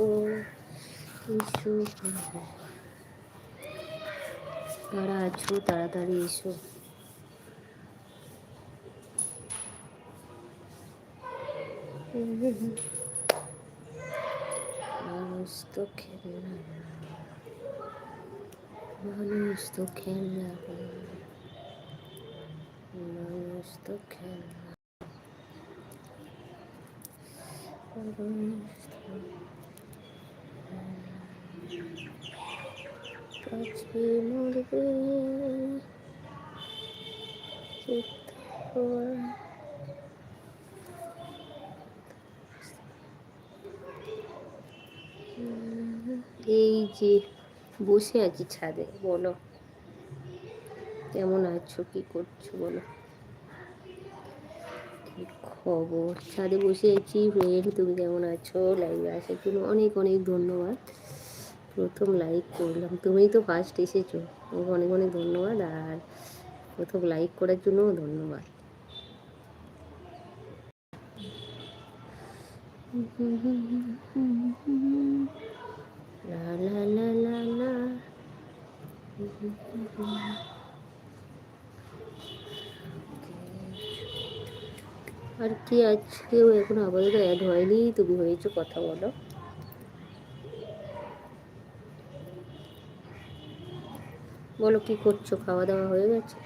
এসো যারা আছো, তাড়াতাড়ি এসো। মানুষ তো খেলনা। মানুষ তো খেলনা। মানুষ তো খেলনা। মানুষ এই যে বসে আছি ছাদে, বলো। কেমন আছো? কি করছ? বলো। খবর? ছাদে বসে আছি। ফ্রেন্ড, তুমি কেমন আছো? লাইভে আসার জন্য অনেক অনেক ধন্যবাদ। প্রথম লাইক করলাম। তুমিই তো ফার্স্ট এসেছ। তোমাকে অনেক অনেক ধন্যবাদ। আর প্রথম লাইক করার জন্যও ধন্যবাদ। লা আর কি আজকেও এখন আপাতত অ্যাড হয়নি। তুমি হয়েছো কথা বলো। বলো কি করছ? খাওয়া দাওয়া হয়ে গেছে?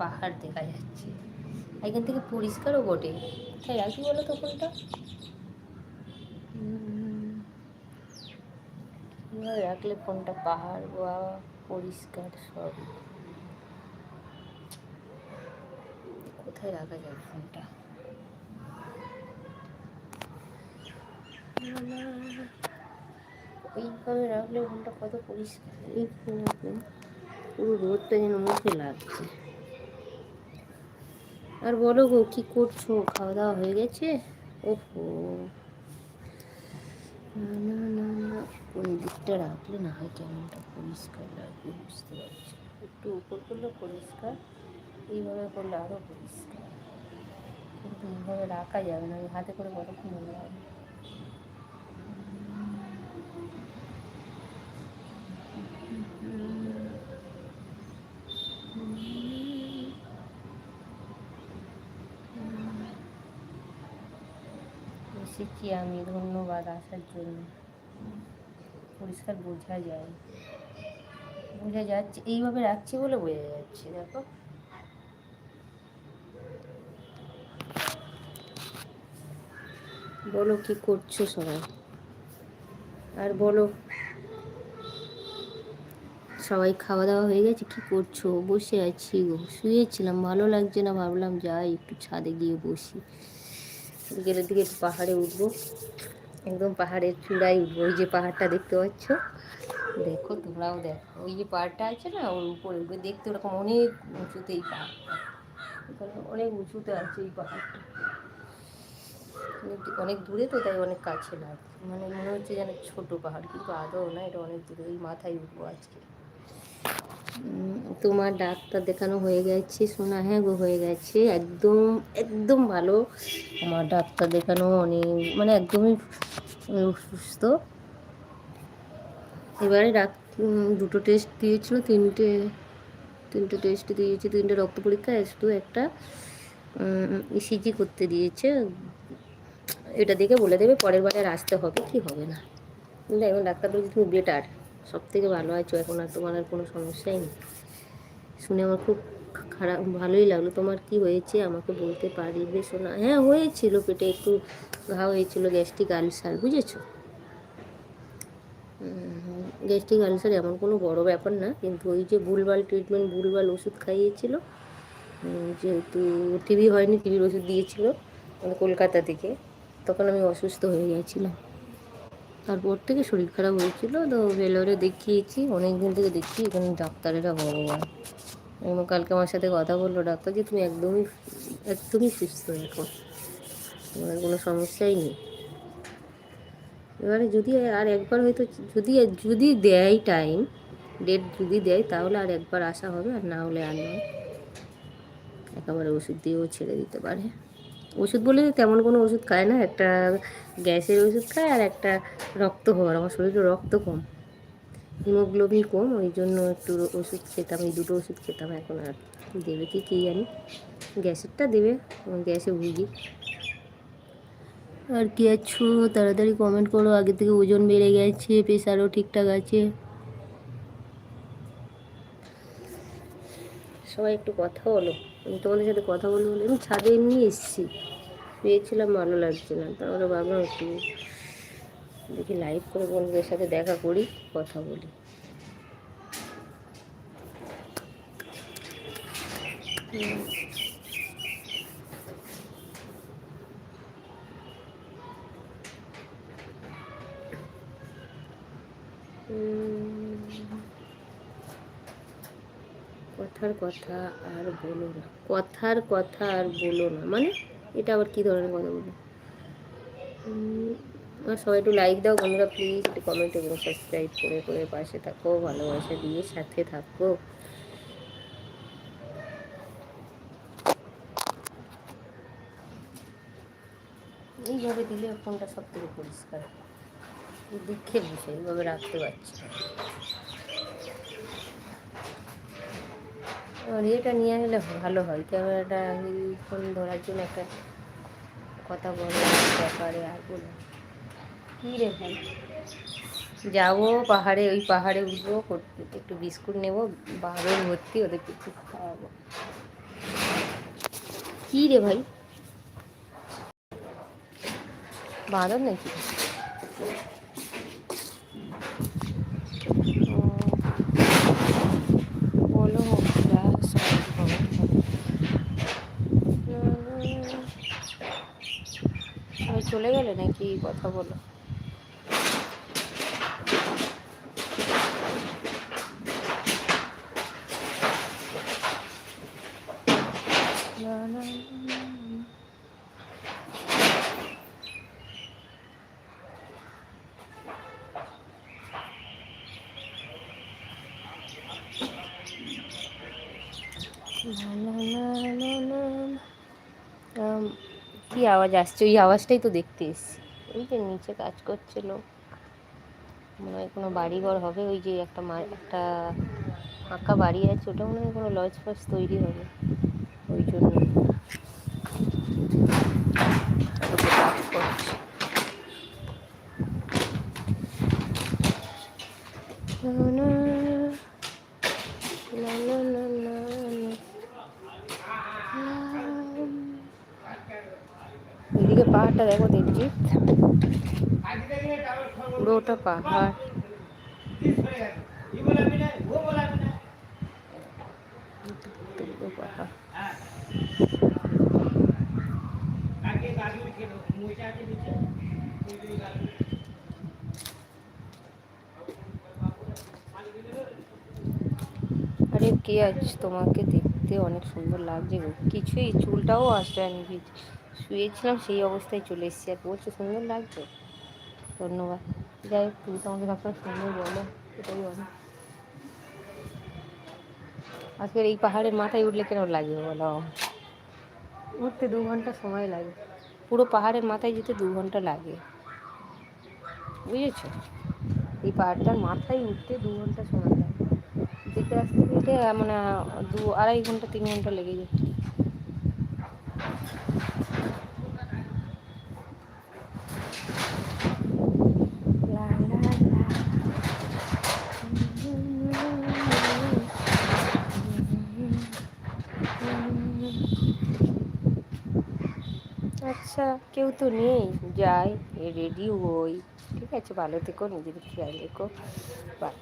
পাহাড় দেখা যাচ্ছে। এখান থেকে পরিষ্কারও বটে। তাই রাখি বলো তো ফোনটা? রাখলে ফোনটা পাহাড় বা পরিষ্কার সব কোথায় রাখা যায় ফোনটা? এইভাবে রাখলে ফোনটা কত পরিষ্কার। এই ফোন রাখলে পুরো রোদটা যেন মুখে লাগছে। আর বলো গো, কি করছ? খাওয়া দাওয়া হয়ে গেছে? ওহো। না না না না। কোন দিকটা রাখলে না হয় কেমনটা পরিষ্কার লাগবে, বুঝতে পারছি একটু উপর করলে পরিষ্কার। এইভাবে করলে আরও পরিষ্কার। কিন্তু এইভাবে রাখা যাবে না, আমি হাতে করে বরফ নিয়ে যাবে এসেছি আমি ধন্যবাদ আসার জন্য। পরিষ্কার বোঝা যায়। বোঝা যাচ্ছে, এইভাবে রাখছি বলে বোঝা যাচ্ছে, দেখো। বলো কি করছ সবাই? আর বলো, সবাই খাওয়া দাওয়া হয়ে গেছে? কি করছ? বসে আছি গো। শুয়েছিলাম, ভালো লাগছে না, ভাবলাম যাই, একটু ছাদে গিয়ে বসি। বিকেলের দিকে একটু পাহাড়ে উঠবো। একদম পাহাড়ের চূড়ায় উঠবো। ওই যে পাহাড়টা দেখতে পাচ্ছ? দেখো, তোমরাও দেখো। ওই যে পাহাড়টা আছে না, ওর উপরে দেখতে ওরকম অনেক উঁচুতে এই পাহাড়টা। অনেক উঁচুতে আছে এই পাহাড়টা। অনেক- অনেক দূরে তো, তাই অনেক কাছে লাগছে মানে মনে হচ্ছে যেন ছোট পাহাড়, কিন্তু আদৌ না, এটা অনেক দূরে ওই মাথায় উঠবো আজকে। তোমার ডাক্তার দেখানো হয়ে গেছে শোনা হ্যাঁ গো, হয়ে গেছে। একদম একদম ভালো। আমার ডাক্তার দেখানো অনেক মানে একদমই সুস্থ। এবারে ডাক দুটো টেস্ট দিয়েছিল, তিনটে তিনটে টেস্ট দিয়েছে, তিনটে রক্ত পরীক্ষা শুধু একটা ইসিজি করতে দিয়েছে। এটা দেখে বলে দেবে, পরের বারে আসতে হবে, কি হবে না? কিন্তু এখন ডাক্তার বলছে তুমি বেটার সব থেকে ভালো আছো, এখন আর তোমার আর কোনো সমস্যাই নেই। শুনে আমার খুব খারাপ, ভালোই লাগল। তোমার কি হয়েছে? আমাকে বলতে পারবে শোনা হ্যাঁ হয়েছিল পেটে, একটু ঘা হয়েছিল গ্যাস্ট্রিক আলসার বুঝেছ? গ্যাস্ট্রিক আলসার এমন কোনো বড় ব্যাপার না, কিন্তু ওই যে ভুলভাল ট্রিটমেন্ট ভুলভাল ওষুধ খাইয়েছিল যেহেতু টিভি হয়নি টিভির ওষুধ দিয়েছিল আমাদের কলকাতা থেকে। তখন আমি অসুস্থ হয়ে গেছিলাম তারপর থেকে শরীর খারাপ হয়েছিল, তো ভেলোরে দেখিয়েছি অনেক দিন থেকে দেখছি এখানে ডাক্তারেরা ভগবান। এবং কালকে আমার সাথে কথা বলল, ডাক্তার যে তুমি একদমই একদমই সুস্থ এখন তোমার কোনো সমস্যাই নেই। এবারে যদি আর একবার হয়তো যদি যদি দেয় টাইম ডেট যদি দেয়, তাহলে আর একবার আসা হবে, আর না হলে আর নয় একেবারে ওষুধ দিয়েও ছেড়ে দিতে পারে। ওষুধ বলে তেমন কোনো ওষুধ খায় না, একটা গ্যাসের ওষুধ খায় আর একটা রক্ত হওয়ার আমার শরীরে রক্ত কম, হিমোগ্লোবিন কম, ওই জন্য একটু ওষুধ খেতাম, এই দুটো ওষুধ খেতাম এখন আর। দেবে কি কী জানি, গ্যাসেরটা দেবে গ্যাসে ভুগি। আর কি আছো? তাড়াতাড়ি কমেন্ট করো, আগে থেকে ওজন বেড়ে গেছে প্রেশারও ঠিকঠাক আছে। সবাই একটু কথা বলো। তোমাদের সাথে কথা বলব বলে আমি ছাদে এমনি এসেছি পেয়েছিলাম, ভালো লাগছে না তাহলে ভাবলাম একটু দেখি লাইভ করে বন্ধুদের সাথে দেখা করি, কথা বলি হুম। কথার কথা আর বলো না। কথার কথা আর বলো না। মানে এটা আবার কী ধরনের কথা বলো আর সবাই একটু লাইক দাও বন্ধুরা প্লিজ একটু কমেন্ট এবং সাবস্ক্রাইব করে করে পাশে থাকো, ভালোবাসা দিয়ে সাথে থাকো। এইভাবে দিলে ফোনটা সব থেকে পরিষ্কার। দুঃখের বিষয় এইভাবে রাখতে পারছি এটা নিয়ে আসলে ভালো হয়। ক্যামেরাটা ফোন ধরার জন্য একটা কথা বলার ব্যাপারে আর বলো কী রে ভাই? যাব পাহাড়ে, ওই পাহাড়ে উঠবো একটু বিস্কুট নেব বারণ ভর্তি ওদেরকে একটু খাওয়াবো। কী রে ভাই? বাঁদর নাকি ও, বলো যা সব খবর বলো। আর চলে গেলে নাকি কথা বলো না, না, না, না। না, না, না, না, না। আম, কি আওয়াজ আসছে, ওই আওয়াজটাই তো দেখতে এসছি ওই যে নিচে কাজ করছে লোক মনে হয় কোনো বাড়িঘর হবে, ওই যে একটা একটা ফাঁকা বাড়ি আছে, ওটা মনে হয় কোনো লজ ফজ তৈরি হবে। ওই জন্য। ওকে কাজ করছে না, না, না, না, না, না, না। এদিকে পাহাড়টা দেখো দেখজিৎ পুরোটা পাহাড়। আরে কে আজ তোমাকে দেখতে? অনেক সুন্দর লাগছে গো। কিছুই চুলটাও আসেনি ভিজ শুয়েছিলাম সেই অবস্থায় চলে এসেছি আর বলছো সুন্দর লাগছে? ধন্যবাদ। যাই হোক তুমি তো আমাকে সবসময় সুন্দর বলো এটাই অনেক আজকের এই পাহাড়ের মাথায় উঠলে কেন লাগবে বলো? উঠতে দু ঘণ্টা সময় লাগে। পুরো পাহাড়ের মাথায় যেতে দু ঘণ্টা লাগে। বুঝেছ? এই পাহাড়টার মাথায় উঠতে দু ঘণ্টা সময় লাগে। যেতে আসতে যেতে মানে দু আড়াই ঘণ্টা তিন ঘণ্টা লেগে যায় লা লা লা। আচ্ছা কেউ তো নেই। যাই রেডি হই। ঠিক আছে, ভালো থেকো, নিজেদের খেয়াল রেখো। বাই